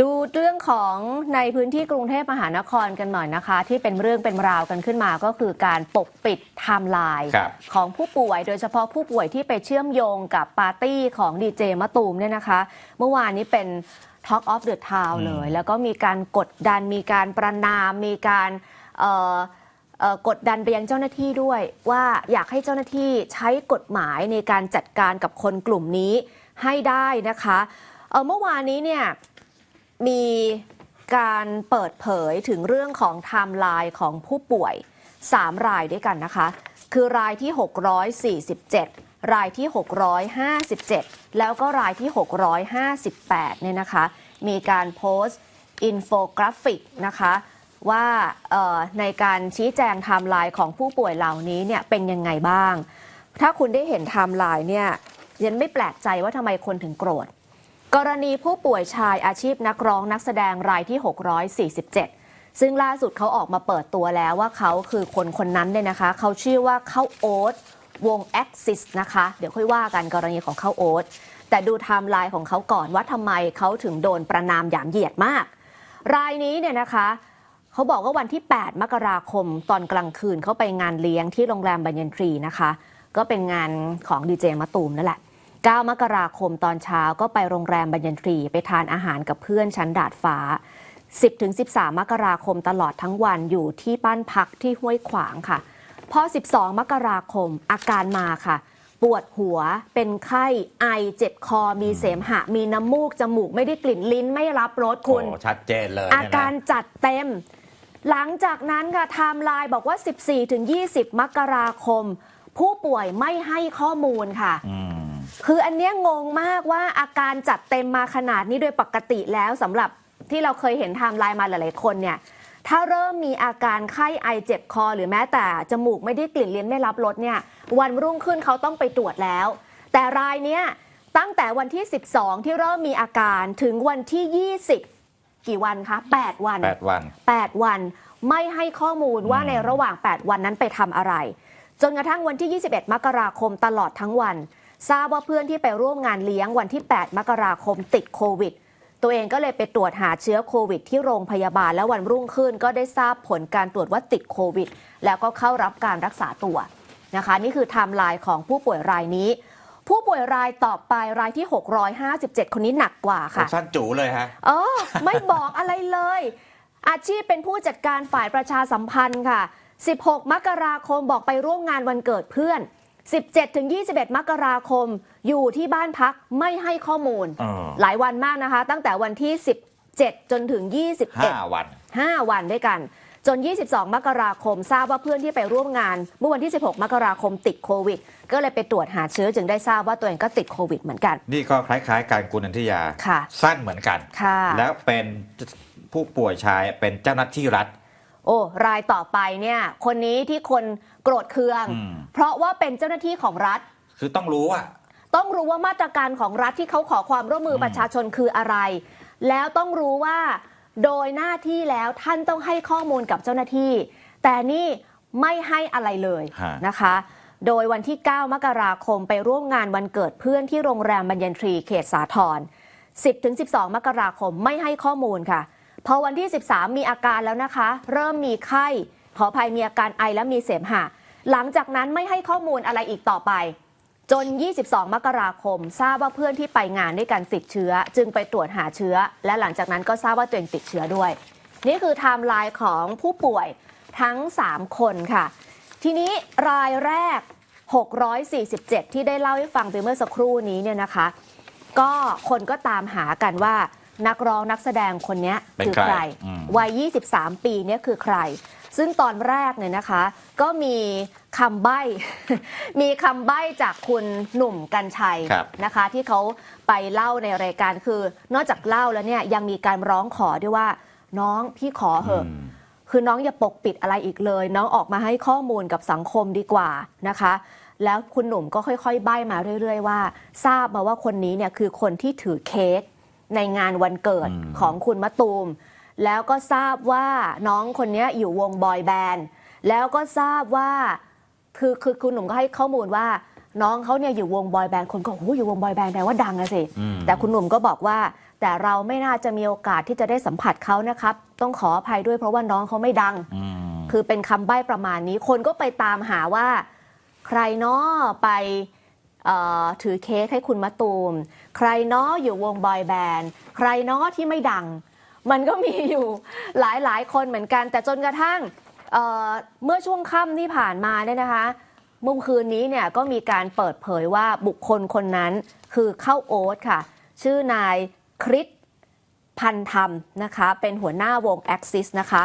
ดูเรื่องของในพื้นที่กรุงเทพมหานครกันหน่อยนะคะ ที่เป็นเรื่องเป็นราวกันขึ้นมาก็คือการปกปิดไทม์ไลน์ครับของผู้ป่วย โดยเฉพาะผู้ป่วยที่ไปเชื่อมโยงกับปาร์ตี้ของดีเจมะตูมเนี่ยนะคะ เมื่อวานนี้เป็น Talk of the Town เลย แล้วก็มีการกดดันมีการประนาม มีการเอ่อเอ่อกดดันไปยังเจ้าหน้าที่ด้วย ว่าอยากให้เจ้าหน้าที่ใช้กฎหมายในการจัดการกับคนกลุ่มนี้ให้ได้นะคะเอ่อเมื่อวานนี้เนี่ย มีการเปิดเผยถึงเรื่องของไทม์ไลน์ของผู้ป่วย 3 รายด้วยกันนะคะ คือรายที่ 647 รายที่ 657 แล้วก็รายที่ 658 เนี่ยนะคะ มีการโพสต์อินโฟกราฟิกนะคะว่าในการชี้แจงไทม์ไลน์ของผู้ป่วยเหล่านี้เนี่ยเป็นยังไงบ้าง ถ้าคุณได้เห็นไทม์ไลน์เนี่ยยันไม่แปลกใจว่าทำไมคนถึงโกรธ กรณีผู้ป่วยชายอาชีพนักร้องนักแสดงรายที่ 647 ซึ่งล่าสุดเขาออกมาเปิดตัวแล้วว่าเขาคือคนคนนั้นเนี่ยนะคะ เขาชื่อว่าเข้าโอ๊ตวง Axis นะคะ เดี๋ยวค่อยว่ากันกรณีของเข้าโอ๊ตแต่ดูไทม์ไลน์ของเขาก่อนว่าทำไมเขาถึงโดนประนามหยามเหยียดมาก รายนี้เนี่ยนะคะเขาบอกว่าวันที่ 8 มกราคมตอนกลางคืนเขาไปงานเลี้ยงที่โรงแรมบัญญันทรีนะคะ ก็เป็นงานของดีเจมะตูมนั่นแหละ 9 มกราคมตอนเช้าก็ไปโรงแรมบัญญันทรีไปทานอาหารกับเพื่อนชั้นดาดฟ้า 10-13 มกราคมตลอดทั้งวันอยู่ที่บ้านพักที่ห้วยขวางค่ะพอ 12 มกราคมอาการมาค่ะ ปวดหัวเป็นไข้ไอเจ็บคอมีเสมหะ มีน้ำมูก จมูกไม่ได้กลิ่นลิ้นไม่รับรสคุณโอ้ชัดเจนเลย อาเนี่ยนะการจัดเต็ม หลังจากนั้นค่ะไทม์ไลน์บอกว่า 14-20 มกราคม ผู้ป่วยไม่ให้ข้อมูลค่ะอืม คืออันเนี้ยงงมากว่าอาการจัดเต็มมาขนาดนี้โดยปกติแล้วสำหรับที่เราเคยเห็นไทม์ไลน์มาหลาย ๆ คนเนี่ยถ้าเริ่มมีอาการไข้ไอเจ็บคอ หรือแม้แต่จมูกไม่ได้กลิ่นลิ้นไม่รับรสเนี่ยวันรุ่งขึ้นเขาต้องไปตรวจแล้ว แต่รายเนี้ยตั้งแต่วันที่ 12 ที่เริ่มมีอาการถึงวันที่ 20 กี่วันคะ 8 วันแปดวัน 8 วัน ไม่ให้ข้อมูลว่าในระหว่าง 8 วันนั้นไปทำอะไร จนกระทั่งวันที่ 21 มกราคมตลอดทั้งวัน ทราบว่าเพื่อนที่ไปร่วมงานเลี้ยงวันที่ 8 มกราคมติดโควิด ตัวเองก็เลยไปตรวจหาเชื้อโควิด ที่โรงพยาบาลแล้ววันรุ่งขึ้น ก็ได้ทราบผลการตรวจว่าติดโควิด แล้วก็เข้ารับการรักษาตัวนะคะ นี่คือไทม์ไลน์ของผู้ป่วยรายนี้ ผู้ป่วยรายต่อไปรายที่ 657 คนนี้หนักกว่าค่ะสั้นจูเลยฮะเออไม่บอกอะไรเลย อาชีพเป็นผู้จัดการฝ่ายประชาสัมพันธ์ค่ะ 16 มกราคมบอกไปร่วมงานวันเกิดเพื่อน 17ถึง21 มกราคม อยู่ที่บ้านพักไม่ให้ข้อมูลเออหลายวันมากนะคะ ตั้งแต่วันที่ 17 จนถึง ห้า21 วัน 5 วันด้วยกัน จน 22 มกราคม ทราบว่าเพื่อนที่ไปร่วมงาน เมื่อวันที่ 16 มกราคมติดโควิด ก็เลยไปตรวจหาเชื้อจึงได้ทราบว่าตัวเองก็ติดโควิดเหมือนกัน นี่ก็คล้ายๆการกุนันทิยา ค่ะ สั้นเหมือนกัน ค่ะ แล้วเป็นผู้ป่วยชายเป็นเจ้าหน้าที่รัฐ โอ้รายต่อไปเนี่ยคนนี้ที่คนโกรธเคือง อืม เพราะว่าเป็นเจ้าหน้าที่ของรัฐ คือต้องรู้ว่าต้องรู้ว่ามาตรการของรัฐที่เขาขอความร่วมมือมประชาชนคืออะไร แล้วต้องรู้ว่า โดยหน้าที่แล้วท่านต้องให้ข้อมูลกับเจ้าหน้าที่ แต่นี่ไม่ให้อะไรเลยฮะ นะคะ โดยวันที่ 9 มกราคมไปร่วมงานวันเกิดเพื่อนที่โรงแรมบรรยันทรีเขตสาทร 10-12 มกราคมไม่ให้ข้อมูลค่ะ พอวันที่ 13 มีอาการแล้วนะคะ เริ่มมีไข้ ขออภัยมีอาการไอและมีเสมหะ หลังจากนั้นไม่ให้ข้อมูลอะไรอีกต่อไป จน 22 มกราคม ทราบว่าเพื่อนที่ไปงานด้วยกันติดเชื้อ จึงไปตรวจหาเชื้อ และหลังจากนั้นก็ทราบว่าตัวเองติดเชื้อด้วย นี่คือไทม์ไลน์ของผู้ป่วยทั้ง 3 คนค่ะ ทีนี้รายแรก 647 ที่ได้เล่าให้ฟังไปเมื่อสักครู่นี้เนี่ยนะคะ ก็คนก็ตามหากันว่า นักร้องนักแสดงคนเนี้ยเป็นคือใครใครอืมวัย 23 ปีเนี่ยคือใคร ซึ่งตอนแรกเนี่ยนะคะ ก็มีคำใบ้ มีคำใบ้จากคุณหนุ่มกัญชัยครับนะคะ ที่เขาไปเล่าในรายการคือ นอกจากเล่าแล้วเนี่ยยังมีการร้องขอด้วยว่าน้องพี่ขอเหอะอืมคือน้องอย่าปกปิดอะไรอีกเลย น้องออกมาให้ข้อมูลกับสังคมดีกว่านะคะ แล้วคุณหนุ่มก็ค่อยๆ ใบ้มาเรื่อย ๆ ว่า ทราบมาว่าคนนี้เนี่ยคือคนที่ถือเค้ก ในงานวันเกิดอืมของคุณมะตูม แล้วก็ทราบว่าน้องคนนี้อยู่วงบอยแบนด์แล้วก็ทราบว่าคือคือคุณหนุ่มก็ให้ข้อมูลว่า น้องเขาเนี่ยอยู่วงบอยแบนด์คนก็โอ้โหอยู่วงบอยแบนด์แปลว่าดังอะสิอืมแต่คุณหนุ่มก็บอกว่า แต่เราไม่น่าจะมีโอกาสที่จะได้สัมผัสเขานะครับ ต้องขออภัยด้วยเพราะว่าน้องเขาไม่ดังอืมคือเป็นคำใบ้ประมาณนี้ คนก็ไปตามหาว่า ใครเนาะไปเอ่อ ถือเค้กให้คุณมะตูม ใครเนาะอยู่วงบอยแบนด์ใครเนาะที่ไม่ดัง มันก็มีอยู่หลายหลายๆคนเหมือนกัน แต่จนกระทั่งเเมื่อช่วงค่ำที่ผ่านมาเนี่ยนะคะเมื่อคืนนี้เนี่ยก็มีการเปิดเผยว่าบุคคลคนนั้นคือเข้าโอ๊ตค่ะ ชื่อนายคริสพันธรรมนะคะ เป็นหัวหน้าวง Axis นะคะ